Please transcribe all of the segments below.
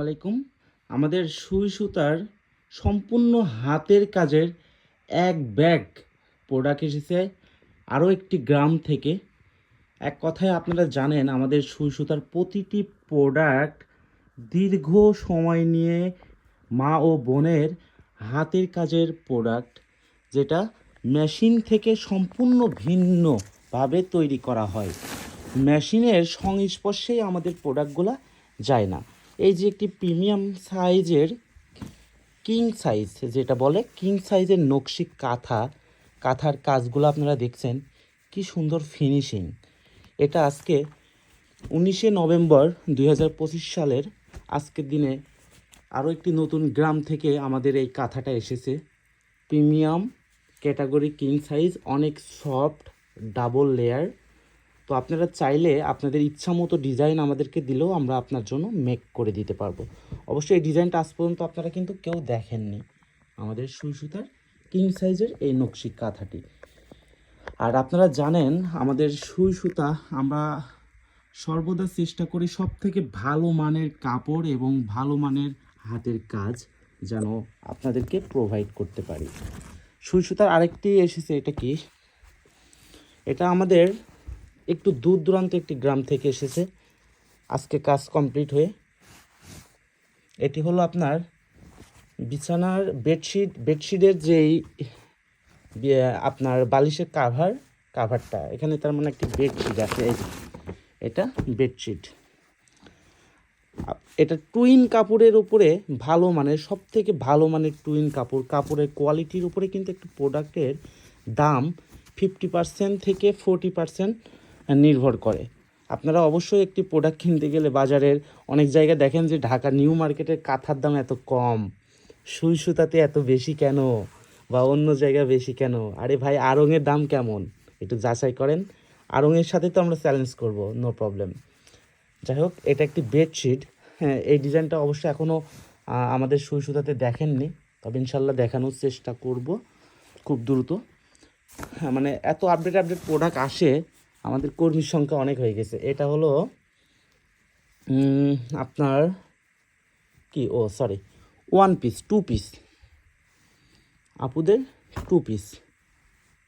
আলাইকুম। আমাদের সুই সুতার সম্পূর্ণ হাতের কাজের এক ব্যাগ প্রোডাক্ট এসেছে আরও একটি গ্রাম থেকে। এক কথায় আপনারা জানেন, আমাদের সুই সুতার প্রতিটি প্রোডাক্ট দীর্ঘ সময় নিয়ে মা ও বোনের হাতের কাজের প্রোডাক্ট যেটা মেশিন থেকে সম্পূর্ণ ভিন্নভাবে তৈরি করা হয়। মেশিনের সংস্পর্শেই আমাদের প্রোডাক্টগুলো যায় না। এই যে একটি প্রিমিয়াম সাইজের কিং সাইজ, যেটা বলে কিং সাইজের নকশি কাঁথা, কাঁথার কাজগুলো আপনারা দেখছেন, কি সুন্দর ফিনিশিং এটা আজকে উনিশে নভেম্বর দুই হাজার পঁচিশ সালের আজকের দিনে আরও একটি নতুন গ্রাম থেকে আমাদের এই কাঁথাটা এসেছে। প্রিমিয়াম ক্যাটাগরি কিং সাইজ, অনেক সফট, ডাবল লেয়ার। তো আপনারা চাইলে আপনাদের ইচ্ছা মতো ডিজাইন আমাদেরকে দিলেও আমরা আপনার জন্য মেক করে দিতে পারব। অবশ্যই এই ডিজাইনটা আজ পর্যন্ত আপনারা কিন্তু কেউ দেখেননি। আমাদের সুই সুতার কিং সাইজের এই নকশি কাঁথাটি। আর আপনারা জানেন, আমাদের সুই সুতা আমরা সর্বদা চেষ্টা করি সব থেকে ভালো মানের কাপড় এবং ভালো মানের হাতের কাজ যেন আপনাদেরকে প্রোভাইড করতে পারি। সুই সুতার আরেকটি এসেছে, এটা কি? এটা আমাদের একটু দূর দূরান্ত একটি গ্রাম থেকে এসেছে। আজকে কাজ কমপ্লিট হয়ে এটি হলো আপনার বিছানার বেডশিট, বেডশিটের যেই আপনার বালিশের কাভার কাভারটা এখানে তার মানে একটি বেডশিট আছে এটা বেডশিট। এটা টুইন কাপড়ের উপরে ভালো মানের সব থেকে ভালো মানের টুইন কাপড়। কাপড়ের কোয়ালিটির উপরে কিন্তু একটু প্রোডাক্টের দাম ফিফটি পার্সেন্ট থেকে ফোরটি পার্সেন্ট নির্ভর করে। আপনারা অবশ্যই একটি প্রোডাক্ট কিনতে গেলে বাজারের অনেক জায়গায় দেখেন যে ঢাকা নিউ মার্কেটের কাঁথার দাম এত কম। সুই সুতাতে এত বেশি কেন? বা অন্য জায়গায় বেশি কেন? আরে ভাই আড়ংয়ের দাম কেমন? একটু যাচাই করেন। আড়ংয়ের সাথে তো আমরা চ্যালেঞ্জ করব নো প্রবলেম যাই হোক, এটা একটি বেডশিট হ্যাঁ এই ডিজাইনটা অবশ্যই এখনও আমাদের সুই সুতাতে দেখেননি। তবে ইনশাল্লাহ দেখানোর চেষ্টা করব খুব দ্রুত। হ্যাঁ মানে এত আপডেট আপডেট প্রোডাক্ট আসে আমাদের কর্মীর সংখ্যা অনেক হয়ে গেছে। এটা হলো আপনার কি? ও sorry one piece two piece আপুদের টু পিস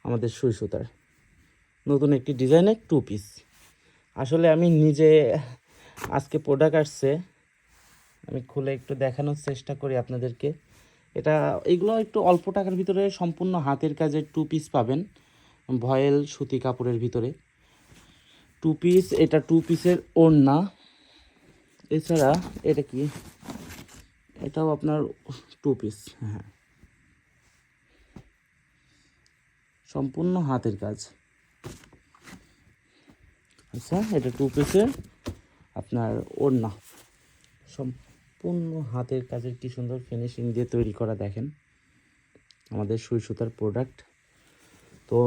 আমাদের সুই সুতার। নতুন একটি ডিজাইনের টু পিস আসলে আমি নিজে আজকে প্রোডাক্ট আসছে, আমি খুলে একটু দেখানোর চেষ্টা করি আপনাদেরকে। এটা, এগুলো একটু অল্প টাকার ভিতরে সম্পূর্ণ হাতের কাজের টু পিস পাবেন। ভয়েল, সুতি কাপড়ের ভিতরে। টু পিস এটা টু পিসের ওড়না। এছাড়া এটা কি? এটাও আপনার টু পিস হ্যাঁ। সম্পূর্ণ হাতের কাজ। আচ্ছা এটা টু পিসের আপনার ওড়না। সম্পূর্ণ হাতের কাজের কি সুন্দর ফিনিশিং দিয়ে তৈরি করা, দেখেন। আমাদের সুই সুতার প্রোডাক্ট তো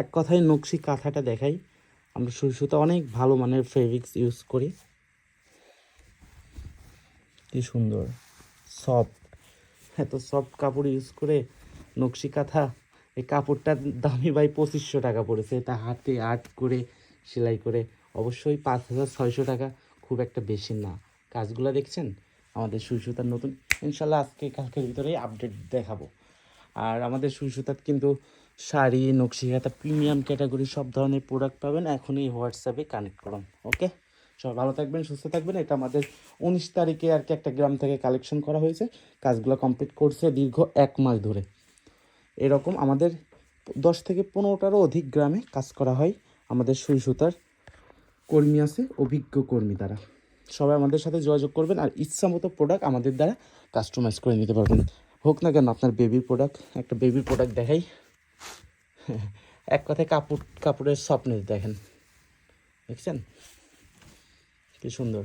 এক কথায় নকশি কাঁথাটা দেখাই। আমরা সুই সুতা অনেক ভালো মানের ফেব্রিক্স ইউজ করি। কি সুন্দর। সফট এত সফট কাপড় ইউজ করে নকশি কাঁথা, এই কাপড়টার দামি ভাই পঁচিশশো টাকা পড়েছে। এটা হাতে আর্ট করে, সেলাই করে, অবশ্যই পাঁচ হাজার ছয়শো টাকা, খুব একটা বেশি না। কাজগুলো দেখছেন? আমাদের সুই সুতার নতুন, ইনশাল্লাহ আজকে কালকের ভিতরেই আপডেট দেখাবো। আর আমাদের সুই সুতার কিন্তু শাড়ি, নকশি কাঁথা প্রিমিয়াম ক্যাটাগরি সব ধরনের প্রোডাক্ট পাবেন। এখনই হোয়াটসঅ্যাপে কানেক্ট করুন ওকে সবাই ভালো থাকবেন, সুস্থ থাকবেন। এটা আমাদের উনিশ তারিখে আর কি একটা গ্রাম থেকে কালেকশন করা হয়েছে। কাজগুলো কমপ্লিট করছে দীর্ঘ এক মাস ধরে। এরকম আমাদের দশ থেকে পনেরোটারও অধিক গ্রামে কাজ করা হয়। আমাদের সুই সুতার কর্মী আছে, অভিজ্ঞ কর্মী দ্বারা সবাই আমাদের সাথে যোগাযোগ করবেন আর ইচ্ছা মতো প্রোডাক্ট আমাদের দ্বারা কাস্টমাইজ করে নিতে পারবেন। হোক না কেন, আপনার বেবির প্রোডাক্ট একটা বেবির প্রোডাক্ট দেখাই। এক কথায় কাপড়, কাপড়ের সফটনেস দেখেন। দেখছেন? কি সুন্দর।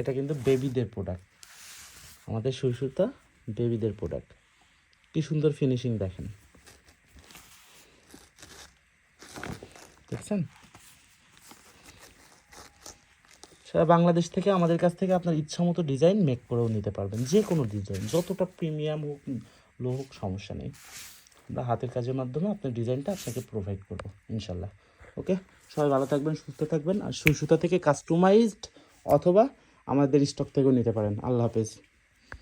এটা কিন্তু বেবিদের প্রোডাক্ট আমাদের সুইসুতা বেবিদের প্রোডাক্ট কি সুন্দর ফিনিশিং দেখেন। দেখছেন? সারা বাংলাদেশ থেকে আমাদের কাছ থেকে আপনার ইচ্ছা মতো ডিজাইন মেক করেও নিতে পারবেন যে কোনো ডিজাইন যতটা প্রিমিয়াম হোক লো হোক, সমস্যা নেই। আমরা হাতের কাজের মাধ্যমে আপনার ডিজাইনটা আপনাকে প্রোভাইড করব, ইনশাল্লাহ। ওকে সবাই ভালো থাকবেন, সুস্থ থাকবেন, আর সুই সুতা থেকে কাস্টমাইজড অথবা আমাদের স্টক থেকেও নিতে পারেন। আল্লাহ হাফেজ।